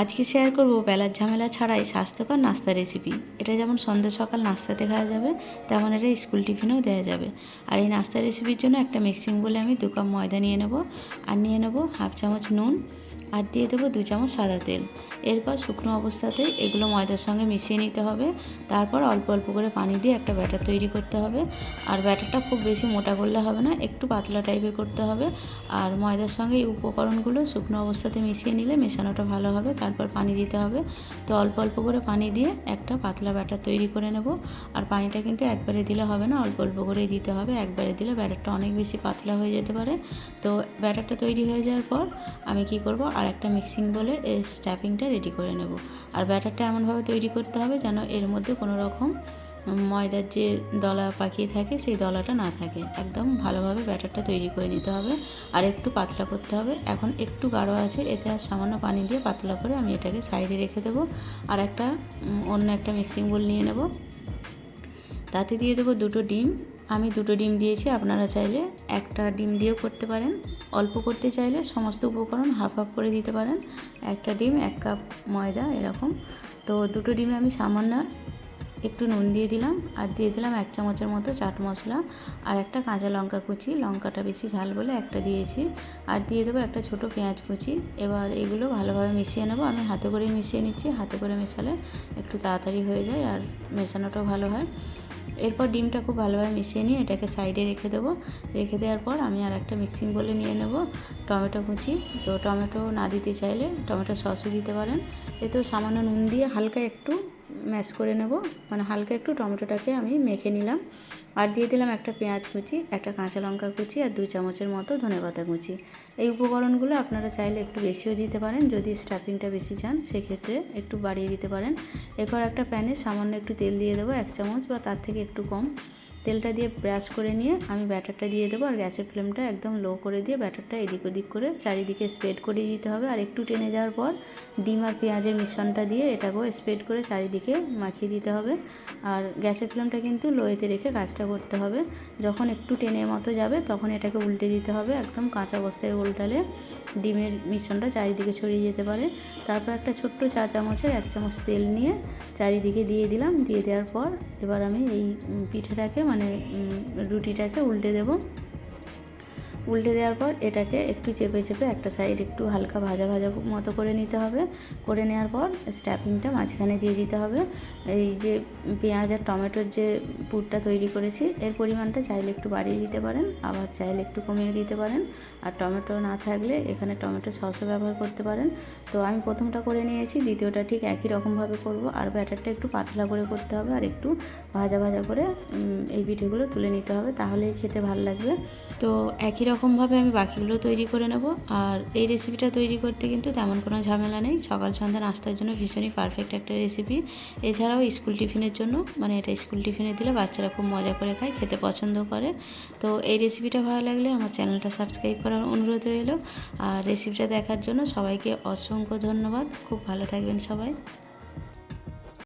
আজকে শেয়ার করব বেলার ঝামেলা ছাড়াই স্বাস্থ্যকর নাস্তা রেসিপি এটা যেমন সন্ধ্যে সকাল নাস্তাতে খাওয়া যাবে, তেমন এটা স্কুল টিফিনেও দেওয়া যাবে। আর এই নাস্তা রেসিপির জন্য একটা মিক্সিং বলে আমি দু কাপ ময়দা নিয়ে নেব আর নিয়ে নেব হাফ চামচ নুন আর দিয়ে দেবো দু চামচ সাদা তেল। এরপর শুকনো অবস্থাতে এগুলো ময়দার সঙ্গে মিশিয়ে নিতে হবে। তারপর অল্প অল্প করে পানি দিয়ে একটা ব্যাটার তৈরি করতে হবে। আর ব্যাটারটা খুব বেশি মোটা করলে হবে না, একটু পাতলা টাইপের করতে হবে। আর ময়দার সঙ্গে এই উপকরণগুলো শুকনো অবস্থাতে মিশিয়ে নিলে মেশানোটা ভালো হবে তারপর পানি দিতে হবে। তো অল্প অল্প করে পানি দিয়ে একটা পাতলা ব্যাটার তৈরি করে নেব। আর পানিটা কিন্তু একবারে দিলে হবে না, অল্প অল্প করেই দিতে হবে। একবারে দিলে ব্যাটারটা অনেক বেশি পাতলা হয়ে যেতে পারে। তো ব্যাটারটা তৈরি হয়ে যাওয়ার পর আমি কি করব আর একটা মিক্সিং বলে এই স্ট্যাপিংটা রেডি করে নেব। আর ব্যাটারটা এমনভাবে তৈরি করতে হবে যেন এর মধ্যে কোনো রকম ময়দার যে দলা পাকিয়ে থাকে, সেই দলাটা না থাকে। একদম ভালোভাবে ব্যাটারটা তৈরি করে নিতে হবে। আর একটু পাতলা করতে হবে। এখন একটু গাঢ় আছে, এতে আর সামান্য পানি দিয়ে পাতলা করে আমি এটাকে সাইডে রেখে দেবো আর একটা অন্য একটা মিক্সিং বোল নিয়ে নেব। তাতে দিয়ে দেবো দুটো ডিম। আমি দুটো ডিম দিয়েছি, আপনারা চাইলে একটা ডিম দিয়েও করতে পারেন। অল্প করতে চাইলে সমস্ত উপকরণ হাফ হাফ করে দিতে পারেন। একটা ডিম, এক কাপ ময়দা, এরকম। তো দুটো ডিমে আমি সামান্য একটু নুন দিয়ে দিলাম, আর দিয়ে দিলাম এক চামচের মতো চাট মশলা, আর একটা কাঁচা লঙ্কা কুচি। লঙ্কাটা বেশি ঝাল বলে একটা দিয়েছি। আর দিয়ে দেবো একটা ছোট পেঁয়াজ কুচি। এবার এগুলো ভালোভাবে মিশিয়ে নেব। আমি হাতে করেই মিশিয়ে নিচ্ছি। হাতে করে মেশালে একটু তাড়াতাড়ি হয়ে যায় আর মেশানোটাও ভালো হয়। এরপর ডিমটা খুব ভালোভাবে মিশিয়ে নিয়ে এটাকে সাইডে রেখে দেবো। রেখে দেওয়ার পর আমি আর একটা মিক্সিং বলে নিয়ে নেব, টমেটো কুচি। তো টমেটো না দিতে চাইলে টমেটো সসও দিতে পারেন। এতেও সামান্য নুন দিয়ে হালকা একটু ম্যাশ করে নেব। মানে হালকা একটু টমেটোটাকে আমি মেখে নিলাম। আর দিয়ে দিলাম একটা পেঁয়াজ কুচি, একটা কাঁচা লঙ্কা কুচি আর দুই চামচের মতো ধনেপাতা কুচি। এই উপকরণগুলো আপনারা চাইলে একটু বেশিও দিতে পারেন। যদি স্টাফিংটা বেশি চান, সেক্ষেত্রে একটু বাড়িয়ে দিতে পারেন। এরপর একটা প্যানে সামান্য একটু তেল দিয়ে দেবো, এক চামচ বা তার থেকে একটু কম। তেলটা দিয়ে ব্রাশ করে নিয়ে আমি ব্যাটারটা দিয়ে দেবো আর গ্যাসের ফ্লেমটা একদম লো করে দিয়ে ব্যাটারটা এদিক ওদিক করে চারিদিকে স্প্রেড করে দিতে হবে। আর একটু টেনে যাওয়ার পর ডিম আর পেঁয়াজের মিশ্রণটা দিয়ে এটাকেও স্প্রেড করে চারিদিকে মাখিয়ে দিতে হবে। আর গ্যাসের ফ্লেমটা কিন্তু লোয়েতে রেখে কাজটা করতে হবে। যখন একটু টেনে মতো যাবে তখন এটাকে উল্টে দিতে হবে একদম কাঁচা অবস্থায় উল্টালে ডিমের মিশ্রণটা চারিদিকে ছড়িয়ে যেতে পারে। তারপর একটা ছোট্ট চা চামচের এক চামচ তেল নিয়ে চারিদিকে দিয়ে দিলাম। দিয়ে দেওয়ার পর এবার আমি এই পিঠেটাকে মানে রুটিটাকে উল্টে দেবো। উল্টে দেওয়ার পর এটাকে একটু চেপে চেপে একটা সাইড একটু হালকা ভাজা ভাজা মতো করে নিতে হবে। করে নেওয়ার পর স্ট্যাপিংটা মাঝখানে দিয়ে দিতে হবে। এই যে পেঁয়াজ আর টমেটোর যে পুরটা তৈরি করেছি, এর পরিমাণটা চাইলে একটু বাড়িয়ে দিতে পারেন, আবার চাইলে একটু কমিয়ে দিতে পারেন। আর টমেটো না থাকলে এখানে টমেটো সসও ব্যবহার করতে পারেন। তো আমি প্রথমটা করে নিয়েছি, দ্বিতীয়টা ঠিক একই রকমভাবে করব। আর ব্যাটারটা একটু পাতলা করে করতে হবে আর একটু ভাজা ভাজা করে এই পিঠেগুলো তুলে নিতে হবে, তাহলেই খেতে ভালো লাগবে। তো একই রকম রকমভাবে আমি বাকিগুলো তৈরি করে নেব। আর এই রেসিপিটা তৈরি করতে কিন্তু তেমন কোনো ঝামেলা নেই। সকাল সন্ধ্যা নাস্তার জন্য ভীষণই পারফেক্ট একটা রেসিপি এছাড়াও স্কুল টিফিনের জন্য মানে এটা স্কুল টিফিনে দিলে বাচ্চারা খুব মজা করে খায়, খেতে পছন্দ করে। তো এই রেসিপিটা ভালো লাগলে আমার চ্যানেলটা সাবস্ক্রাইব করার অনুরোধ রইল। আর রেসিপিটা দেখার জন্য সবাইকে অসংখ্য ধন্যবাদ। খুব ভালো থাকবেন সবাই।